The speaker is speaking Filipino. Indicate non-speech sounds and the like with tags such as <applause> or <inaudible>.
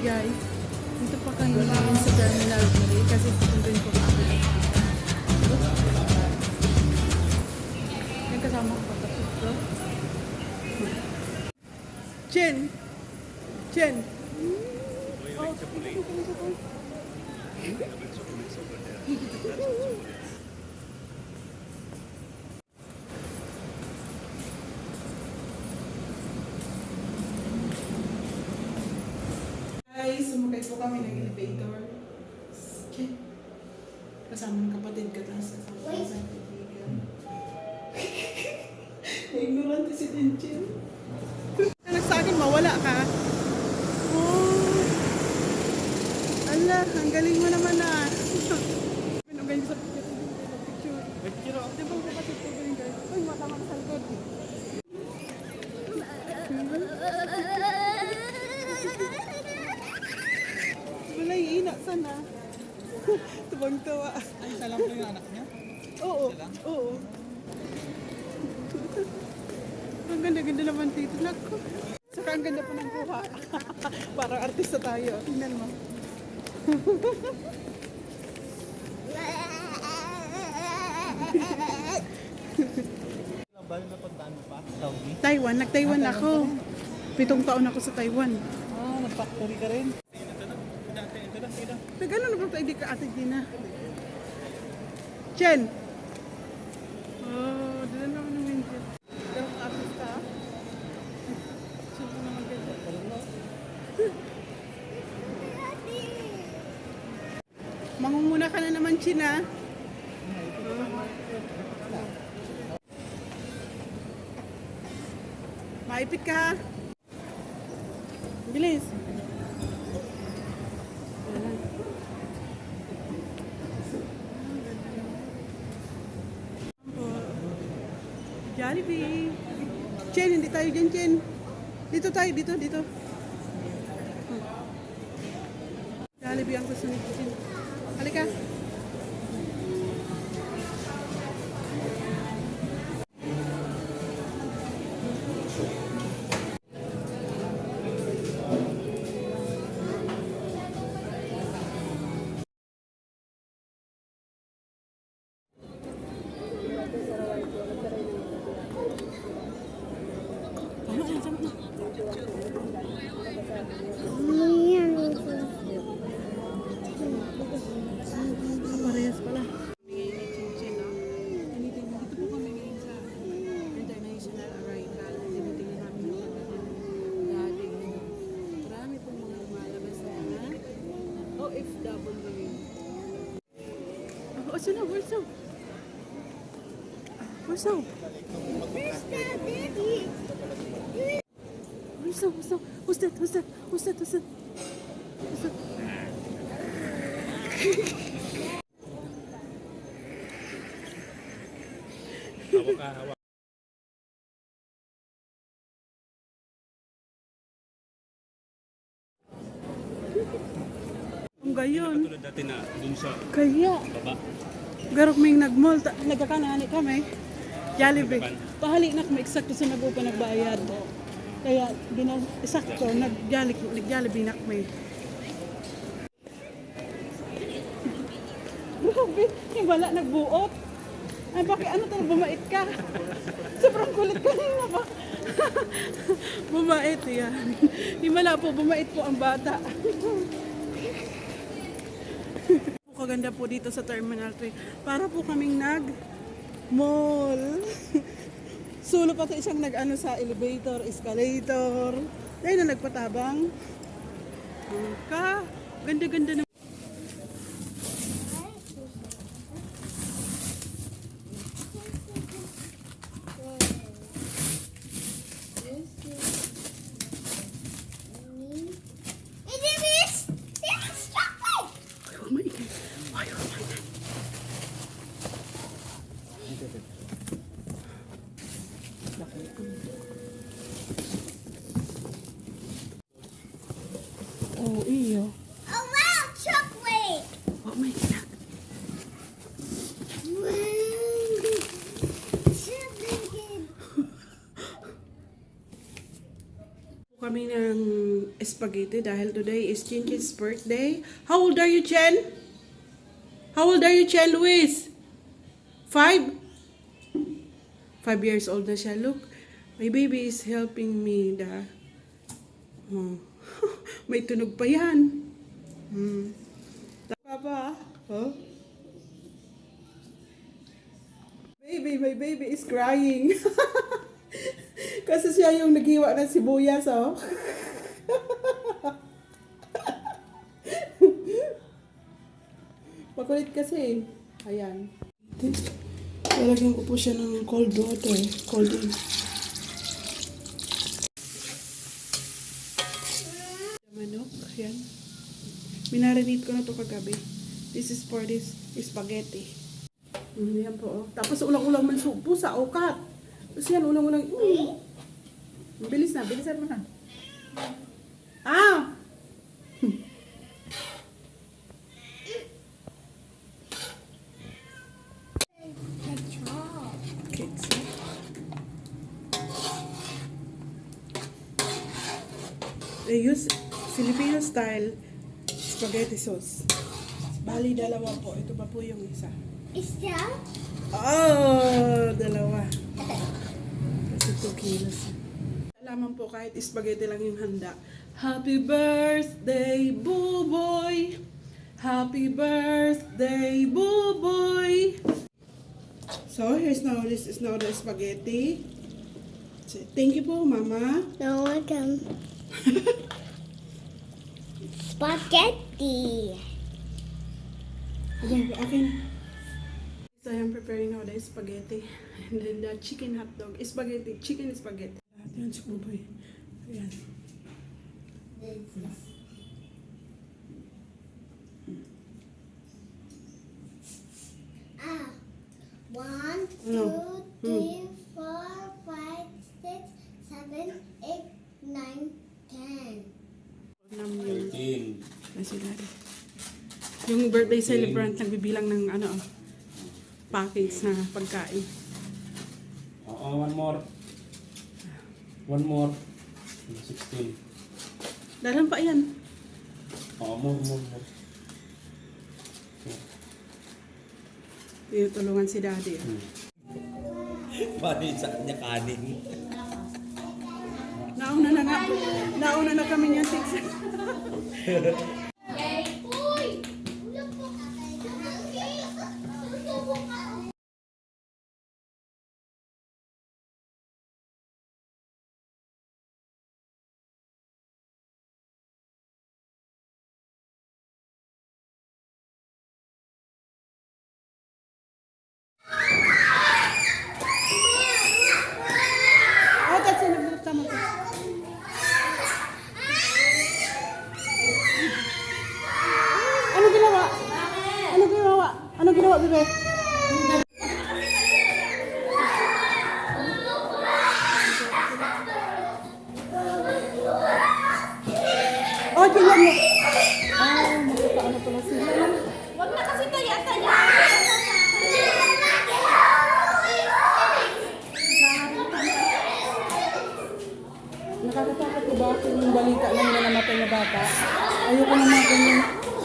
guys. Dito pa kayo namin sa Terminal 3 kasi pupuntuin ko kami. Yung kasama ko tapos ko. Chen! Chen! Oh, Guys, sumakay po kami ng elevator. Okay. Kasama ng kapatid ko, tapos kasama ko sa kaibigan. <laughs> Na-ignorante si Dinchin. Anak sa akin, mawala ka. Oh. Ala, ang galing mo naman ah. <laughs> Pinugay sa picture. Picture. Picture. Di ba ko kasi ito guys? Uy, matama ka sa likod. Wala yung ina, sana. Tubang-tawa. Ay, isa lang po yung anak niya? Oo, oo. ang ganda-ganda naman dito. Naku. Saka ang ganda pa ng kuha. <laughs> Parang artista tayo. Tingnan mo. Bayo na puntaan mo pa? Saudi? Taiwan, nag-Taiwan ako. Pitong taon ako sa Taiwan. Ah, nag-factory ka rin? Ito na, ito na, ito na, ito na. Nag-ano na ba di ka ate Gina? Chen! Oh, dala naman ng winter. Pero ang artist ka. Sino naman ganyan? Mangunguna ka na naman, China. Maipit ka ha. Bilis. Jollibee. Chen, hindi tayo dyan, Chen. Dito tayo, dito, dito. Hmm. Jollibee ang gusto ni Chen. Halika. Tama Oh, asa na? Where's up? Where's up? Where's up? Where's up? Who's that? Who's that? Who's that? Who's that? Who's that? Hawak ka, hawak. Ang gayon. Tulad dati na dun sa Kaya. baba. Garok may nag-mall, ta- nagkakanani kami. Jollibee. Pahali na kami eksakto sa nag nagbayad. Kaya gina eksakto nag-Jollibee nag-Jollibee na kami. <laughs> Grabe, yung wala nagbuot. Ay, bakit ano to, bumait ka? <laughs> Sobrang kulit kanina ba? <laughs> bumait yan. Himala po, bumait po ang bata. Po kaganda po dito sa Terminal 3. Para po kaming nag mall. <laughs> Sulo pa to isang nag-ano sa elevator, escalator. Dahil na nagpatabang. Ang Ka, ganda-ganda na. Oh, iyo. Oh wow, chocolate! Huwag maingay. Chocolate! kami ng spaghetti dahil today is Chin's birthday. How old are you, Chen? How old are you, Chen Luis? Five? Five years old na siya. Look, my baby is helping me. Da. Oh. <laughs> May tunog pa yan. Hmm. Papa, oh. Baby, my baby is crying. <laughs> Kasi siya yung naghiwa ng sibuyas, oh. <laughs> Makulit kasi. Ayan. Lalagyan ko po siya ng cold water. Cold in. Manok. Ayan. Minarinate ko na to kagabi. This is for this spaghetti. Mm, yan po. Oh. Tapos ulang-ulang man supo sa ukat. Tapos yan, ulang-ulang. Mm. Bilis na, bilisan mo na. Ah! They use Filipino style spaghetti sauce. Bali, dalawa po. Ito pa po yung isa. Is that? Oh, dalawa. Kasi 2 kilos. Alaman po kahit spaghetti lang yung handa. Happy birthday, Buboy! Happy birthday, Buboy! So, here's now, this is now the spaghetti. Thank you po, Mama. I can. <laughs> Spaghetti. Okay na. So, I am preparing now the spaghetti. And then the chicken hot dog. Spaghetti, chicken spaghetti. Lahat yun si Buboy. Ayan. Ah. Yung birthday celebrant nagbibilang ng ano oh, package na pagkain. Oo, one more. One more. 16. Dalan pa yan. Oo, more, more, more. Yung tulungan si daddy. ah. Paano yung saan niya kanin? Nauna na nga. Nauna na kami niyan. <laughs> Tama po. Ano ginawa? Ano ginawa? Ano ginawa, bebe? Oh, tingnan mo. Nakakatakot ko ba kung yung balita lang na namatay na